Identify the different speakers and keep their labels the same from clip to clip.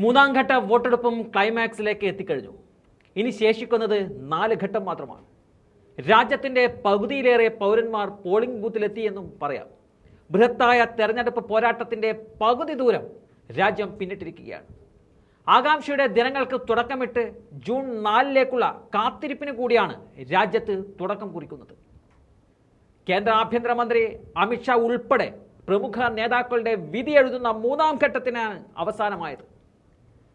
Speaker 1: മൂന്നാം ഘട്ട വോട്ടെടുപ്പും ക്ലൈമാക്സിലേക്ക് എത്തിക്കഴിഞ്ഞു. ഇനി ശേഷിക്കുന്നത് നാല് ഘട്ടം മാത്രമാണ്. രാജ്യത്തിന്റെ പകുതിയിലേറെ പൗരന്മാർ പോളിംഗ് ബൂത്തിലെത്തിയെന്നും പറയാം. ബൃഹത്തായ തെരഞ്ഞെടുപ്പ് പോരാട്ടത്തിന്റെ പകുതി ദൂരം രാജ്യം പിന്നിട്ടിരിക്കുകയാണ്. ആകാംക്ഷയുടെ ദിനങ്ങൾക്ക് തുടക്കമിട്ട് ജൂൺ നാലിലേക്കുള്ള കാത്തിരിപ്പിന് കൂടിയാണ് രാജ്യത്ത് തുടക്കം കുറിക്കുന്നത്. കേന്ദ്ര ആഭ്യന്തരമന്ത്രി അമിത്ഷാ ഉൾപ്പെടെ പ്രമുഖ നേതാക്കളുടെ വിധി എഴുതുന്ന മൂന്നാം ഘട്ടത്തിനാണ് അവസാനമായത്.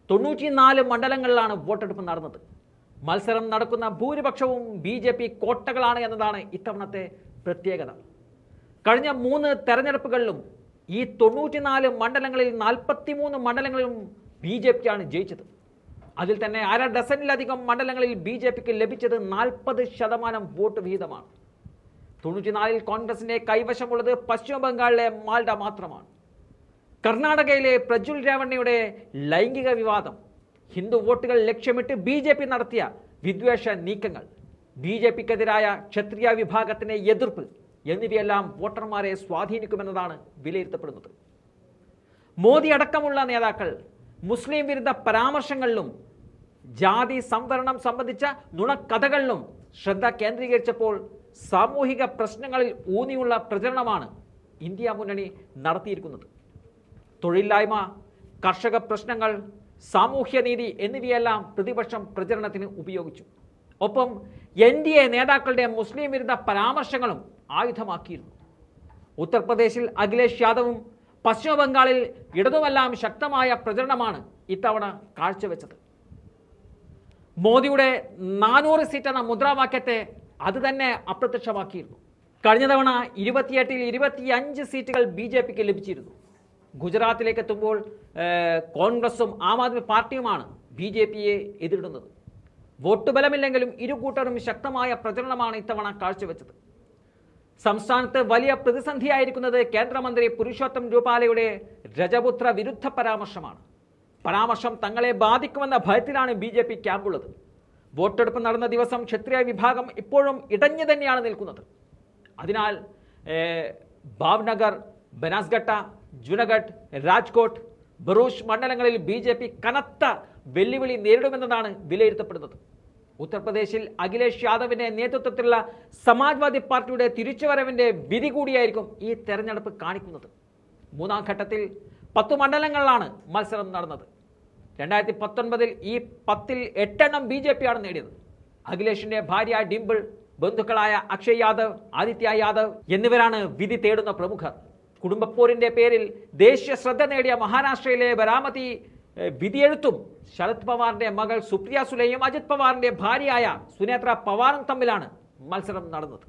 Speaker 1: തൊണ്ണൂറ്റിനാല് മണ്ഡലങ്ങളിലാണ് വോട്ടെടുപ്പ് നടന്നത്. മത്സരം നടക്കുന്ന ഭൂരിപക്ഷവും ബി ജെ പി കോട്ടകളാണ് എന്നതാണ് ഇത്തവണത്തെ പ്രത്യേകത. കഴിഞ്ഞ മൂന്ന് തെരഞ്ഞെടുപ്പുകളിലും ഈ തൊണ്ണൂറ്റിനാല് മണ്ഡലങ്ങളിൽ നാൽപ്പത്തിമൂന്ന് മണ്ഡലങ്ങളിലും ബി ജെ പിയാണ് ജയിച്ചത്. അതിൽ തന്നെ അര ഡസനിലധികം മണ്ഡലങ്ങളിൽ ബി ജെ പിക്ക് ലഭിച്ചത് നാൽപ്പത് ശതമാനം വോട്ട് വിഹിതമാണ് തൊണ്ണൂറ്റിനാലിൽ കോൺഗ്രസിന്റെ കൈവശമുള്ളത് പശ്ചിമ ബംഗാളിലെ മാൽഡ മാത്രമാണ്. കർണാടകയിലെ പ്രജ്വൽ രാവണ്ണയുടെ ലൈംഗിക വിവാദം. ഹിന്ദു വോട്ടുകൾ ലക്ഷ്യമിട്ട് ബി ജെ പി നടത്തിയ വിദ്വേഷ നീക്കങ്ങൾ. ബി ജെ പിക്കെതിരായ ക്ഷത്രിയ വിഭാഗത്തിന് എതിർപ്പ് എന്നിവയെല്ലാം വോട്ടർമാരെ സ്വാധീനിക്കുമെന്നതാണ് വിലയിരുത്തപ്പെടുന്നത്. മോദി അടക്കമുള്ള നേതാക്കൾ മുസ്ലിം വിരുദ്ധ പരാമർശങ്ങളിലും ജാതി സംവരണം സംബന്ധിച്ച നുണക്കഥകളിലും ശ്രദ്ധ കേന്ദ്രീകരിച്ചപ്പോൾ സാമൂഹിക പ്രശ്നങ്ങളിൽ ഊന്നിയുള്ള പ്രചരണമാണ് ഇന്ത്യ മുന്നണി നടത്തിയിരിക്കുന്നത്. തൊഴിലില്ലായ്മ കർഷക പ്രശ്നങ്ങൾ സാമൂഹ്യനീതി എന്നിവയെല്ലാം പ്രതിപക്ഷം പ്രചരണത്തിന് ഉപയോഗിച്ചു. ഒപ്പം എൻ ഡി എ നേതാക്കളുടെ മുസ്ലിം വിരുദ്ധ പരാമർശങ്ങളും ആയുധമാക്കിയിരുന്നു. ഉത്തർപ്രദേശിൽ അഖിലേഷ് യാദവും പശ്ചിമ ബംഗാളിൽ ഇടതുമെല്ലാം ശക്തമായ പ്രചരണമാണ് ഇത്തവണ കാഴ്ചവെച്ചത്. മോദിയുടെ നാനൂറ് സീറ്റ് എന്ന മുദ്രാവാക്യത്തെ അത് തന്നെ അപ്രത്യക്ഷമാക്കിയിരുന്നു. കഴിഞ്ഞ തവണ ഇരുപത്തിയെട്ടിൽ ഇരുപത്തിയഞ്ച് സീറ്റുകൾ ബി ജെ പിക്ക് ലഭിച്ചിരുന്നു. ഗുജറാത്തിലേക്ക് എത്തുമ്പോൾ കോൺഗ്രസും ആം ആദ്മി പാർട്ടിയുമാണ് ബി ജെ പിയെ എതിരിടുന്നത്. വോട്ട് ബലമില്ലെങ്കിലും ഇരു കൂട്ടരും ശക്തമായ പ്രചരണമാണ് ഇത്തവണ കാഴ്ചവെച്ചത്. സംസ്ഥാനത്ത് വലിയ പ്രതിസന്ധിയായിരിക്കുന്നത് കേന്ദ്രമന്ത്രി പുരുഷോത്തം രൂപാലയുടെ രജപുത്ര വിരുദ്ധ പരാമർശമാണ്. പരാമർശം തങ്ങളെ ബാധിക്കുമെന്ന ഭയത്തിലാണ് ബി ജെ പി ക്യാമ്പുള്ളത്. വോട്ടെടുപ്പ് നടന്ന ദിവസം ക്ഷത്രിയ വിഭാഗം ഇപ്പോഴും ഇടഞ്ഞു തന്നെയാണ് നിൽക്കുന്നത്. അതിനാൽ ഭാവ്നഗർ ബനാസ്ഘട്ട ജുനഗഡ് രാജ്കോട്ട് ബറൂഷ് മണ്ഡലങ്ങളിൽ ബി ജെ പി കനത്ത വെല്ലുവിളി നേരിടുമെന്നതാണ് വിലയിരുത്തപ്പെടുന്നത്. ഉത്തർപ്രദേശിൽ അഖിലേഷ് യാദവിന്റെ നേതൃത്വത്തിലുള്ള സമാജ്വാദി പാർട്ടിയുടെ തിരിച്ചുവരവിന്റെ വിധി കൂടിയായിരിക്കും ഈ തെരഞ്ഞെടുപ്പ് കാണിക്കുന്നത്. മൂന്നാം ഘട്ടത്തിൽ പത്ത് മണ്ഡലങ്ങളിലാണ് മത്സരം നടന്നത്. രണ്ടായിരത്തി പത്തൊൻപതിൽ ഈ പത്തിൽ എട്ടെണ്ണം ബി ജെ പിയാണ് നേടിയത്. അഖിലേഷിന്റെ ഭാര്യ ഡിംപിൾ ബന്ധുക്കളായ അക്ഷയ് യാദവ് ആദിത്യ യാദവ് എന്നിവരാണ് വിധി തേടുന്ന പ്രമുഖർ. കുടുംബപ്പോരിന്റെ പേരിൽ ദേശീയ ശ്രദ്ധ നേടിയ മഹാരാഷ്ട്രയിലെ ബരാമതി വിധിയെഴുത്തും ശരത് പവാറിന്റെ മകൾ സുപ്രിയ സുലയും അജിത് പവാറിന്റെ ഭാര്യയായ സുനേത്ര പവാറും തമ്മിലാണ് മത്സരം നടന്നത്.